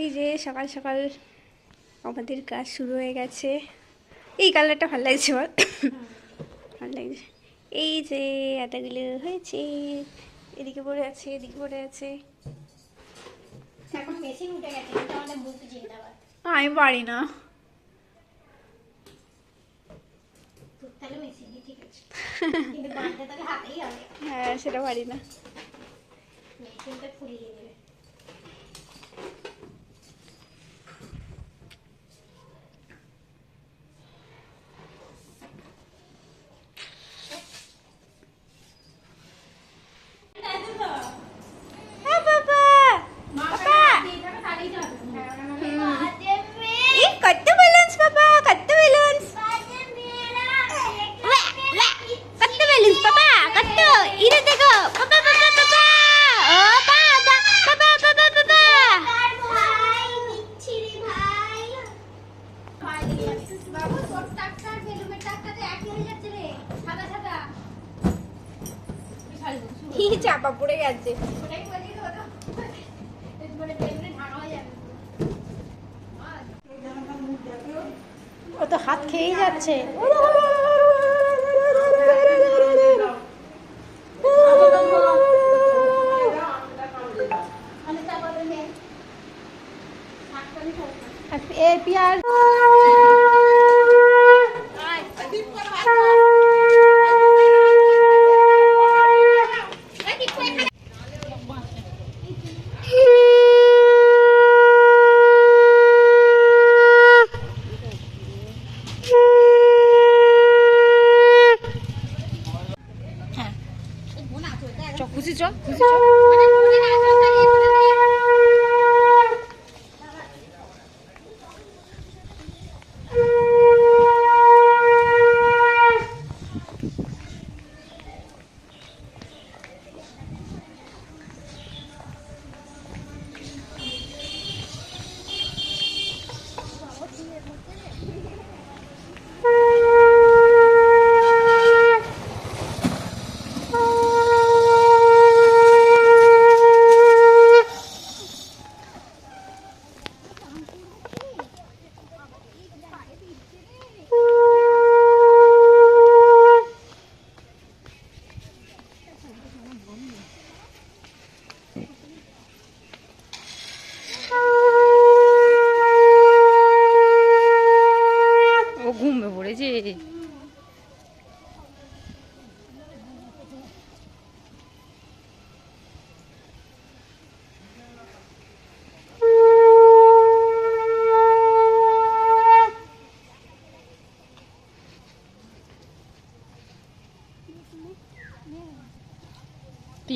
এই যে সকাল সকাল আমাদের কাজ শুরু হয়ে গেছে। এই কালারটা ভালো লাগছে আমার। ভালো লাগছে। এই যে আটাগুলো হয়েছে। এদিকে পড়ে আছে এদিকে পড়ে আছে। আমি পারি না। হ্যাঁ সেটা পারি না মেশিনটা ফুলিয়ে দেবে হ্যাঁ বাবা বাবা এই কত ব্যালেন্স বাবা কত ব্যালেন্স কত ব্যালেন্স বাবা কত ইরে দেখো বাবা বাবা বাবা ও বাবা বাবা বাবা বাবা বাবু তোর টাকটার বেলুমের টাকটাতে একই হয়ে যাচ্ছে রে সাদা সাদা কি চাপা পড়ে গেছে। ও তো হাত খেয়েই যাচ্ছে।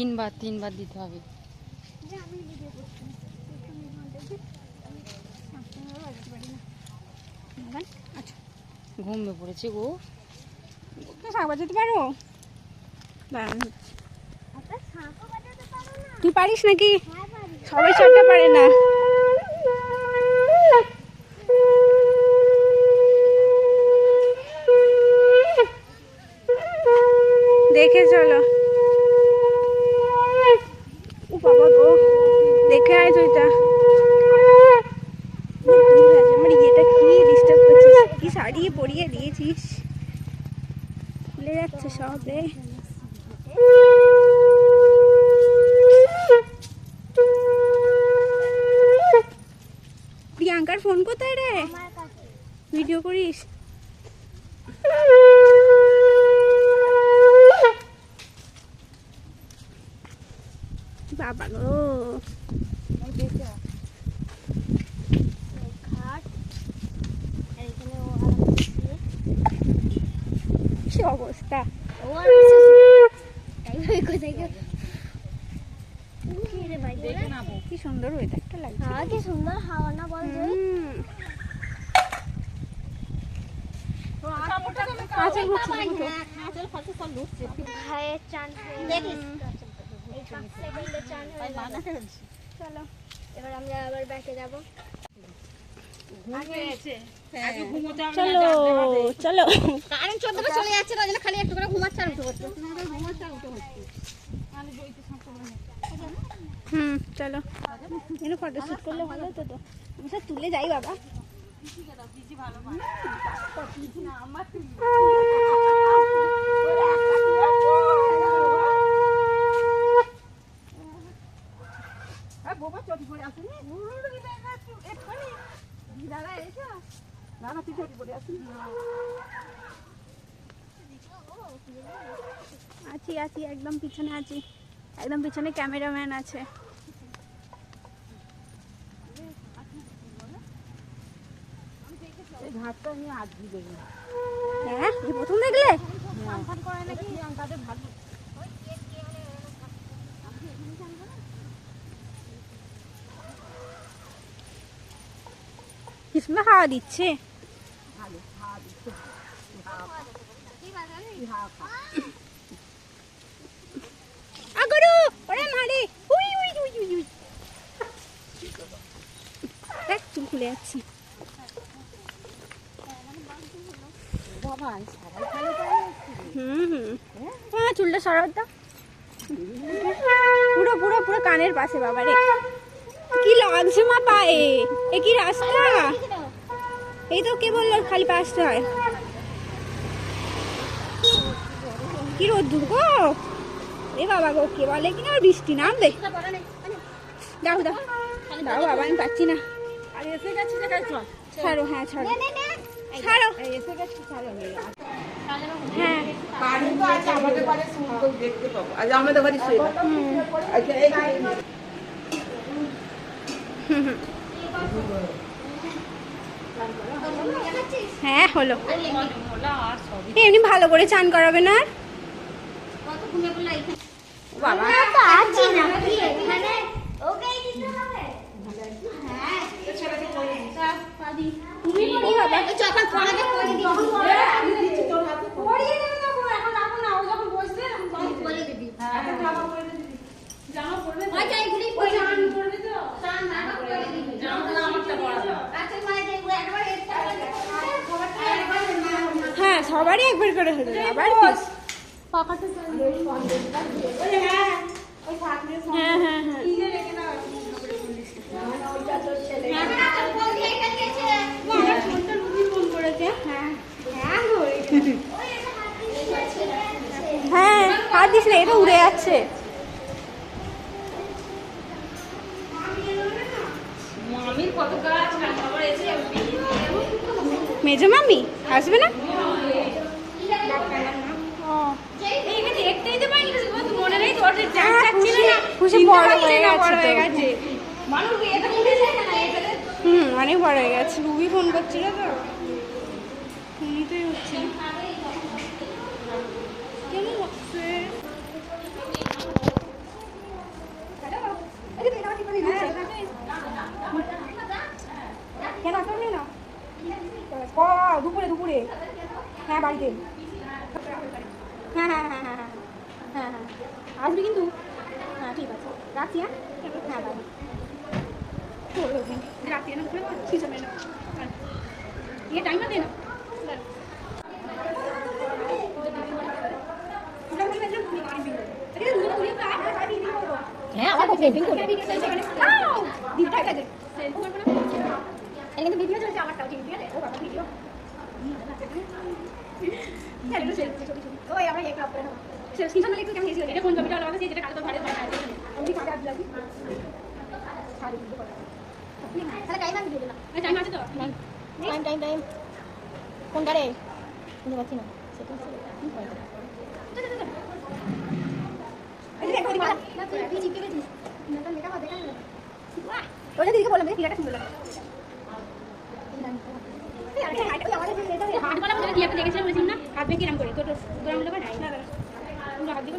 তিনবার তিনবার দিতে হবে। আচ্ছা। ঘুমে পড়েছে গো। শাক বাজাতে পারো? তুই পারিস নাকি? সবাই সবটা পারে না। দেখে আয় ওইটা আমার ইয়েটা কি ডিস্টার্ব করছিস কি শাড়ি পরিয়ে দিয়েছিস? খুলে যাচ্ছে সব রে। প্রিয়াঙ্কার ফোন কোথায় রে? ভিডিও করিস? বাবা গো। কি অবস্থা? কি সুন্দর ওয়েদারটা লাগছে। হ্যাঁ কি সুন্দর হাওয়া না বল যে। হুম। আচ্ছা, ঘুরছে, ঘুরছে। ভাইয়ের চান দেখিস হয়ে। চলো। এবার আমরা আবার ব্যাকে যাব। চলো চলো। কারেন্ট চোদ্দটা চলে যাচ্ছে না খালি একটু করে ঘুমাচ্ছে আর উঠে পড়ছে। হুম চলো। এখানে ফটো শুট করলে ভালো হতো তো। আমি সব তুলে যাই বাবা। আছি আছি একদম পিছনে আছি। একদম পিছনে ক্যামেরাম্যান আছে। হ্যাঁ এই প্রথম দেখলে? কি সুন্দর হাওয়া দিচ্ছে। চুল খুলে যাচ্ছে হ্যাঁ। চুলটা সরাও তো। পুরো পুরো পুরো কানের পাশে বাবা রে। কি লাগছে মা পায়ে? এ কি রাস্তা? এই তো কে বলল খালি পা আসতে হয় কি রোদ্দুর গো? এ বাবা গো কে বলে কিনা? বৃষ্টি নামবে। দাও দাও। দাও বাবা আমি পাচ্ছি না। ছাড়ো হ্যাঁ ছাড়ো। ছাড়ো। হ্যাঁ। আমাদের বাড়ি শুয়ে। আচ্ছা এই হ্যাঁ হলো। এমনি ভালো করে চান করাবে না আর? বাবা। হ্যাঁ সবারই একবার করে হলো আবার? হ্যাঁ হ্যাঁ হ্যাঁ রুবি ফোন করেছে? হ্যাঁ। হ্যাঁ হাত দিস না এটা উড়ে যাচ্ছে। মেজো মামি আসবে না? হ্যাঁ, খুশি- বড় হয়ে গেছে। হুম অনেক বড় হয়ে গেছে। রুবি ফোন করছিল তো। হচ্ছে কেমন লাগছে কেন আসলে না? দুপুরে দুপুরে। হ্যাঁ বাড়িতে। হ্যাঁ, হ্যাঁ হ্যাঁ হ্যাঁ হ্যাঁ হ্যাঁ হ্যাঁ আসবি কিন্তু? হ্যাঁ ঠিক আছে। রাখছি হ্যাঁ? হ্যাঁ বাড়ি রাখছি হ্যাঁ। হ্যাঁ। না ঠিক আছে টাইম আছে না। হ্যাঁ দিদিটা গেছে কিন্তু ভিডিও চলছে আমারটাও ঠিক আছে এটা কোন ছবিটা আলাদা সেই যেটা কালো তো ভারে ভারে আছে আমি কাটে আপনি লাগি সারি কিন্তু করা তাহলে টাইম আমি দিয়ে দিলাম টাইম আছে তো টাইম টাইম টাইম কোনটা রে শুনতে পাচ্ছি না সেটিংস ওটা দিদিকে বললাম যে ক্লিয়ারটা সুন্দর লাগে দেখেছিলাম না হাত এরকম করে তোর আমলে বা নাই হাত দিকে